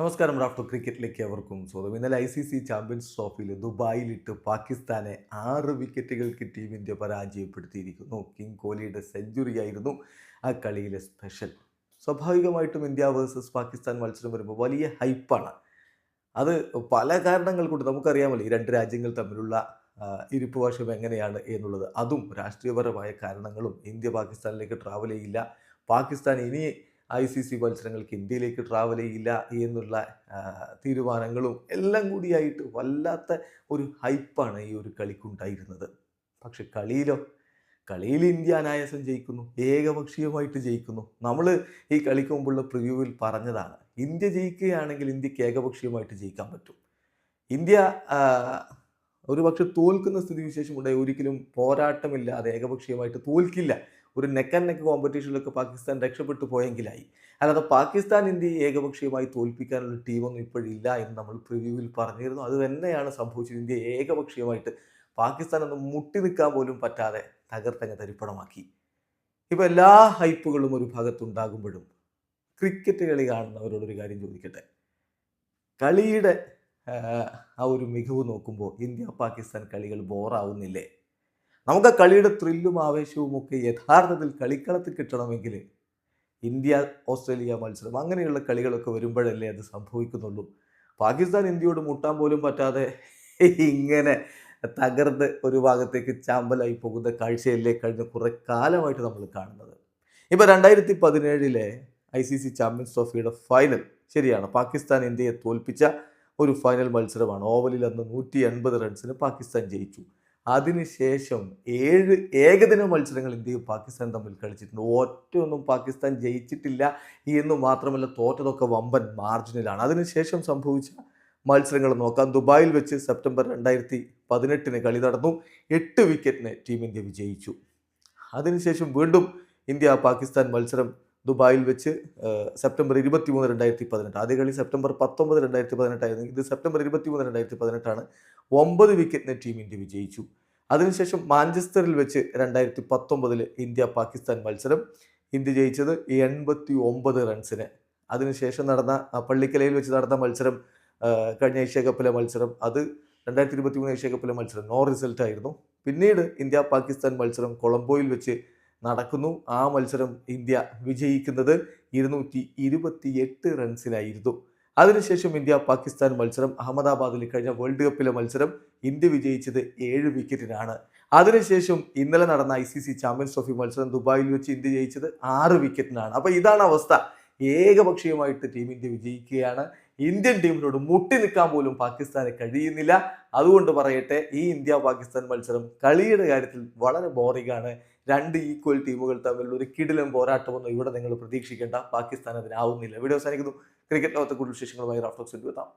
നമസ്കാരം റാഫ്റ്റർ ക്രിക്കറ്റിലേക്ക് അവർക്കും സ്വാഗതം. ഇന്നലെ ഐ സി സി ചാമ്പ്യൻസ് ട്രോഫിയിൽ ദുബായിലിട്ട് പാകിസ്ഥാനെ ആറ് വിക്കറ്റുകൾക്ക് ടീം ഇന്ത്യ പരാജയപ്പെടുത്തിയിരിക്കുന്നു. കിങ് കോഹ്ലിയുടെ സെഞ്ചുറി ആയിരുന്നു ആ കളിയിലെ സ്പെഷ്യൽ. സ്വാഭാവികമായിട്ടും ഇന്ത്യ വേഴ്സസ് പാകിസ്ഥാൻ മത്സരം വരുമ്പോൾ വലിയ ഹൈപ്പാണ്. അത് പല കാരണങ്ങൾ കൊണ്ട് നമുക്കറിയാമല്ലോ ഈ രണ്ട് രാജ്യങ്ങൾ തമ്മിലുള്ള ഇരിപ്പ് വശം എങ്ങനെയാണ് എന്നുള്ളത്. അതും രാഷ്ട്രീയപരമായ കാരണങ്ങളും ഇന്ത്യ പാകിസ്ഥാനിലേക്ക് ട്രാവൽ ചെയ്യില്ല. പാകിസ്ഥാൻ ഇനി ഐ സി സി മത്സരങ്ങൾക്ക് ഇന്ത്യയിലേക്ക് ട്രാവൽ ചെയ്യില്ല എന്നുള്ള തീരുമാനങ്ങളും എല്ലാം കൂടിയായിട്ട് വല്ലാത്ത ഒരു ഹൈപ്പാണ് ഈ ഒരു കളിക്കുണ്ടായിരുന്നത്. പക്ഷെ കളിയിലോ കളിയിൽ ഇന്ത്യ അനായാസം ജയിക്കുന്നു ഏകപക്ഷീയമായിട്ട് ജയിക്കുന്നു. നമ്മൾ ഈ കളിക്ക് മുമ്പുള്ള പ്രിവ്യൂവിൽ പറഞ്ഞതാണ് ഇന്ത്യ ജയിക്കുകയാണെങ്കിൽ ഇന്ത്യയ്ക്ക് ഏകപക്ഷീയമായിട്ട് ജയിക്കാൻ പറ്റും. ഇന്ത്യ ഒരു പക്ഷെ തോൽക്കുന്ന സ്ഥിതിവിശേഷം ഉണ്ടായി ഒരിക്കലും പോരാട്ടമില്ലാതെ ഏകപക്ഷീയമായിട്ട് തോൽക്കില്ല. ഒരു നെക്കൻ നെക്ക് കോമ്പറ്റീഷനിലൊക്കെ പാകിസ്ഥാൻ രക്ഷപ്പെട്ടു പോയെങ്കിലായി. അല്ലാതെ പാകിസ്ഥാൻ ഇന്ത്യയെ ഏകപക്ഷീയമായി തോൽപ്പിക്കാനുള്ള ടീമൊന്നും ഇപ്പോഴില്ല എന്ന് നമ്മൾ പ്രിവ്യൂവിൽ പറഞ്ഞിരുന്നു. അത് തന്നെയാണ് സംഭവിച്ചത്. ഇന്ത്യ ഏകപക്ഷീയമായിട്ട് പാകിസ്ഥാൻ ഒന്ന് മുട്ടി നിൽക്കാൻ പോലും പറ്റാതെ തകർത്തങ്ങ് തരിപ്പണമാക്കി. ഇപ്പോൾ എല്ലാ ഹൈപ്പുകളും ഒരു ഭാഗത്തുണ്ടാകുമ്പോഴും ക്രിക്കറ്റ് കളി കാണുന്നവരോടൊരു കാര്യം ചോദിക്കട്ടെ. കളിയുടെ ആ ഒരു മികവ് നോക്കുമ്പോൾ ഇന്ത്യ പാകിസ്ഥാൻ കളികൾ ബോറാവുന്നില്ലേ നമുക്ക് കളിയുടെ ത്രില്ലും ആവേശവും ഒക്കെ യഥാർത്ഥത്തിൽ കളിക്കളത്തിൽ കിട്ടണമെങ്കിൽ ഇന്ത്യ ഓസ്ട്രേലിയ മത്സരം അങ്ങനെയുള്ള കളികളൊക്കെ വരുമ്പോഴല്ലേ അത് സംഭവിക്കുന്നുള്ളൂ. പാകിസ്ഥാൻ ഇന്ത്യയോട് മുട്ടാൻ പോലും പറ്റാതെ ഇങ്ങനെ തകർന്ന് ഒരു ഭാഗത്തേക്ക് ചാമ്പലായി പോകുന്ന കാഴ്ചയല്ലേ കഴിഞ്ഞ കുറെ കാലമായിട്ട് നമ്മൾ കാണുന്നത്. ഇപ്പോൾ രണ്ടായിരത്തി പതിനേഴിലെ ഐ സി സി ചാമ്പ്യൻസ് ട്രോഫിയുടെ ഫൈനൽ ശരിയാണ്. പാകിസ്ഥാൻ ഇന്ത്യയെ തോൽപ്പിച്ച ഒരു ഫൈനൽ മത്സരമാണ്. ഓവലിൽ അന്ന് നൂറ്റി എൺപത് റൺസിന് പാകിസ്ഥാൻ ജയിച്ചു. അതിനുശേഷം ഏഴ് ഏകദിന മത്സരങ്ങൾ ഇന്ത്യയും പാകിസ്ഥാൻ തമ്മിൽ കളിച്ചിട്ടുണ്ട്. ഒറ്റയൊന്നും പാകിസ്ഥാൻ ജയിച്ചിട്ടില്ല എന്ന് മാത്രമല്ല തോറ്റതൊക്കെ വമ്പൻ മാർജിനിലാണ്. അതിനുശേഷം സംഭവിച്ച മത്സരങ്ങൾ നോക്കാം. ദുബായിൽ വെച്ച് സെപ്റ്റംബർ രണ്ടായിരത്തി പതിനെട്ടിന് കളി നടന്നു. എട്ട് വിക്കറ്റിന് ടീം ഇന്ത്യ വിജയിച്ചു. അതിനുശേഷം വീണ്ടും ഇന്ത്യ പാകിസ്ഥാൻ മത്സരം ദുബായിൽ വെച്ച് സെപ്റ്റംബർ ഇരുപത്തി മൂന്ന് രണ്ടായിരത്തി പതിനെട്ട് ആദ്യ കളി സെപ്റ്റംബർ പത്തൊമ്പത് രണ്ടായിരത്തി പതിനെട്ടായിരുന്നു ഇത് സെപ്റ്റംബർ ഇരുപത്തി മൂന്ന് രണ്ടായിരത്തി പതിനെട്ടാണ് ഒമ്പത് വിക്കറ്റിന് ടീം ഇന്ത്യ വിജയിച്ചു. അതിനുശേഷം മാഞ്ചസ്റ്ററിൽ വെച്ച് രണ്ടായിരത്തി പത്തൊമ്പതിൽ ഇന്ത്യ പാകിസ്ഥാൻ മത്സരം. ഇന്ത്യ ജയിച്ചത് എൺപത്തി ഒമ്പത് റൺസിന് അതിനുശേഷം നടന്ന പള്ളിക്കലയിൽ വെച്ച് നടന്ന മത്സരം കഴിഞ്ഞ ഏഷ്യ കപ്പിലെ മത്സരം. അത് രണ്ടായിരത്തി ഇരുപത്തി മൂന്ന് ഏഷ്യ കപ്പിലെ മത്സരം. നോ റിസൾട്ട് ആയിരുന്നു പിന്നീട് ഇന്ത്യ പാകിസ്ഥാൻ മത്സരം കൊളംബോയിൽ വെച്ച് നടക്കുന്നു. ആ മത്സരം ഇന്ത്യ വിജയിക്കുന്നത് ഇരുന്നൂറ്റി ഇരുപത്തി എട്ട് റൺസിനായിരുന്നു അതിനുശേഷം ഇന്ത്യ പാകിസ്ഥാൻ മത്സരം അഹമ്മദാബാദിൽ കഴിഞ്ഞ വേൾഡ് കപ്പിലെ മത്സരം ഇന്ത്യ വിജയിച്ചത് ഏഴ് വിക്കറ്റിനാണ് അതിനുശേഷം ഇന്നലെ നടന്ന I C C champions trophy മത്സരം ദുബായിൽ വെച്ച് ഇന്ത്യ ജയിച്ചത് ആറ് വിക്കറ്റിനാണ് അപ്പോൾ ഇതാണ് അവസ്ഥ. ഏകപക്ഷീയമായിട്ട് ടീം ഇന്ത്യ വിജയിക്കുകയാണ്. ഇന്ത്യൻ ടീമിനോട് മുട്ടി നിൽക്കാൻ പോലും പാകിസ്ഥാന് കഴിയുന്നില്ല. അതുകൊണ്ട് പറയട്ടെ ഈ ഇന്ത്യ പാകിസ്ഥാൻ മത്സരം കളിയുടെ കാര്യത്തിൽ വളരെ ബോറിംഗ് ആണ്. രണ്ട് ഈക്വൽ ടീമുകൾ തമ്മിൽ ഒരു കിടിലം പോരാട്ടമൊന്നും ഇവിടെ നിങ്ങൾ പ്രതീക്ഷിക്കേണ്ട. പാകിസ്ഥാൻ അതിനാവുന്നില്ല. വീഡിയോ അവസാനിക്കുന്നു. ക്രിക്കറ്റ് ലോകത്തെ കൂടുതൽ വിശേഷങ്ങളുമായി റാഫ്റ്റോക്സ് എത്താം.